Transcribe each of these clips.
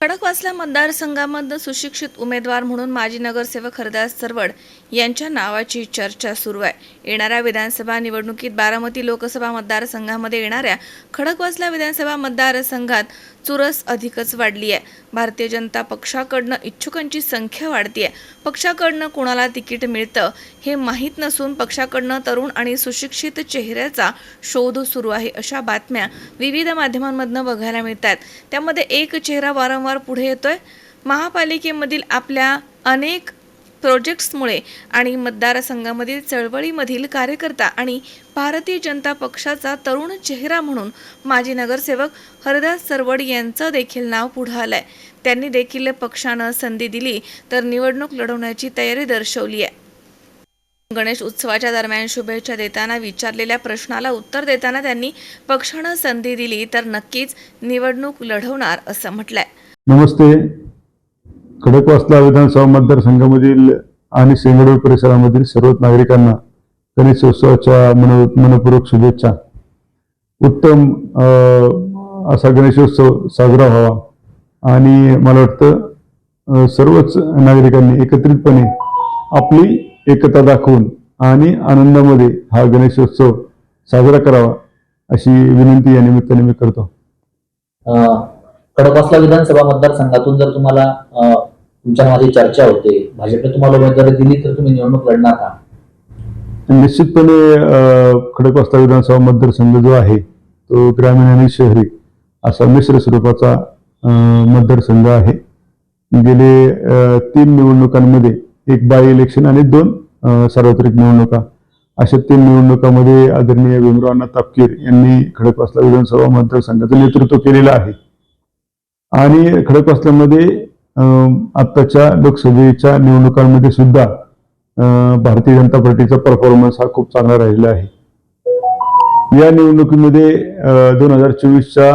खडकवासला मतदारसंघामधनं सुशिक्षित उमेदवार म्हणून माजी नगरसेवक हरदास सरवड यांच्या नावाची चर्चा सुरू आहे. येणाऱ्या विधानसभा निवडणुकीत बारामती लोकसभा मतदारसंघामध्ये येणाऱ्या खडकवासला विधानसभा मतदारसंघात चुरस अधिकच वाढली आहे. भारतीय जनता पक्षाकडनं इच्छुकांची संख्या वाढतीये. पक्षाकडनं कोणाला तिकीट मिळतं हे माहीत नसून पक्षाकडनं तरुण आणि सुशिक्षित चेहऱ्याचा शोध सुरू आहे अशा बातम्या विविध माध्यमांमधनं बघायला मिळतात त्यामध्ये एक चेहरा वारंवार पुढे येतोय. महापालिकेमधील आपल्या अनेक प्रोजेक्ट्समुळे आणि मतदारसंघामधील चळवळीमधील कार्यकर्ता आणि भारतीय जनता पक्षाचा तरुण चेहरा म्हणून माजी नगरसेवक हरदास सरवड यांचं देखील नाव पुढं आलंय. त्यांनी देखील पक्षानं संधी दिली तर निवडणूक लढवण्याची तयारी दर्शवली आहे. गणेश उत्सवाच्या दरम्यान शुभेच्छा देताना विचारलेल्या प्रश्नाला उत्तर देताना त्यांनी पक्षानं संधी दिली तर नक्कीच निवडणूक लढवणार असं म्हटलंय. नमस्ते. खडकवासला विधानसभा मतदारसंघामधील आणि सेंगडोळ परिसरामधील सर्वच नागरिकांना गणेशोत्सवाच्या मन मनपूर्वक शुभेच्छा. उत्तम असा गणेशोत्सव साजरा व्हावा. आणि मला वाटतं सर्वच नागरिकांनी एकत्रितपणे आपली एकता दाखवून आणि आनंदामध्ये हा गणेशोत्सव साजरा करावा अशी विनंती या निमित्ताने मी करतो. खडकवासला विधानसभा मतदारसंघातून जर तुम्हाला तुमच्या माझी चर्चा होते. भाजपने तुम्हाला उमेदवारी दिली तर तुम्ही निवडणूक लढणार का? निश्चितपणे खडकवास्ता विधानसभा मतदारसंघ जो आहे तो ग्रामीण आणि शहरी असा मिश्र स्वरूपाचा मतदारसंघ आहे. गेले तीन निवडणुकांमध्ये एक बाय इलेक्शन आणि दोन सार्वत्रिक निवडणुका. अशा तीन निवडणुकामध्ये आदरणीय भीमराव तापकीर यांनी खडकवासला विधानसभा मतदारसंघाचं नेतृत्व केलेलं आहे. आणि खडकवासल्यामध्ये आत्ताच्या लोकसभेच्या निवडणुकांमध्ये सुद्धा भारतीय जनता पार्टीचा परफॉर्मन्स हा खूप चांगला राहिलेला आहे. या निवडणुकीमध्ये दोन हजार चोवीसच्या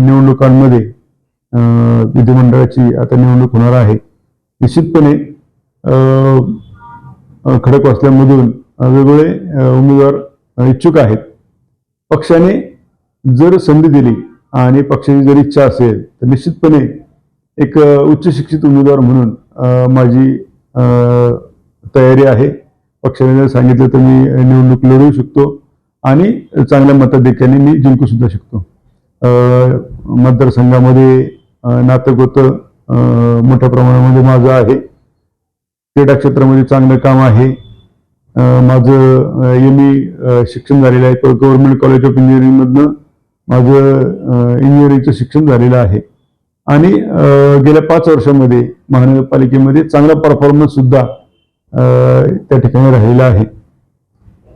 निवडणुकांमध्ये विधिमंडळाची आता निवडणूक होणार आहे. निश्चितपणे खडक अं, खडकवासल्यामधून वेगवेगळे उमेदवार इच्छुक आहेत. पक्षाने जर संधी दिली आणि पक्षाची जर इच्छा असेल तर निश्चितपणे एक उच्च शिक्षित उमेदवार म्हणून माझी तयारी आहे. पक्षाने जर सांगितलं तर मी निवडणूक लढवू शकतो आणि चांगल्या मताधिक्याने मी जिंकू सुद्धा शकतो. मतदारसंघामध्ये अं, मोठ्या प्रमाणामध्ये माझं आहे. क्रीडा क्षेत्रामध्ये चांगलं काम आहे. माझं एम ई शिक्षण झालेलं आहे. गव्हर्नमेंट कॉलेज ऑफ इंजिनिअरिंगमधनं माझं इंजिनिअरिंगचं शिक्षण झालेलं आहे. आणि गेल्या पाच वर्षामध्ये महानगरपालिकेमध्ये चांगला परफॉर्मन्स सुद्धा त्या ठिकाणी राहिलेला आहे.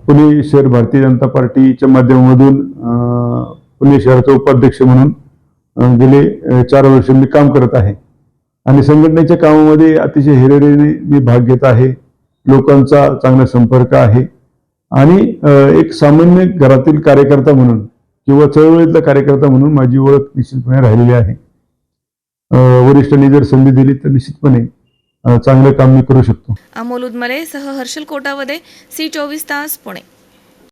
पुणे शहर भारतीय जनता पार्टीच्या माध्यमामधून पुणे शहराचा उपाध्यक्ष म्हणून गेले चार वर्ष मी काम करत आहे. आणि संघटनेच्या कामामध्ये अतिशय हिरिरीने मी भाग घेत आहे. लोकांचा चांगला संपर्क आहे. आणि एक सामान्य घरातील कार्यकर्ता म्हणून किंवा चळवळीतला कार्यकर्ता म्हणून माझी ओळख निश्चितपणे राहिलेली आहे. वरिष्ठांनी जर संधी दिली तर निश्चितपणे चांगलं काम मी करू शकतो. अमोल उदमले सह हर्षल कोटावदे सी चोवीस तास पुणे.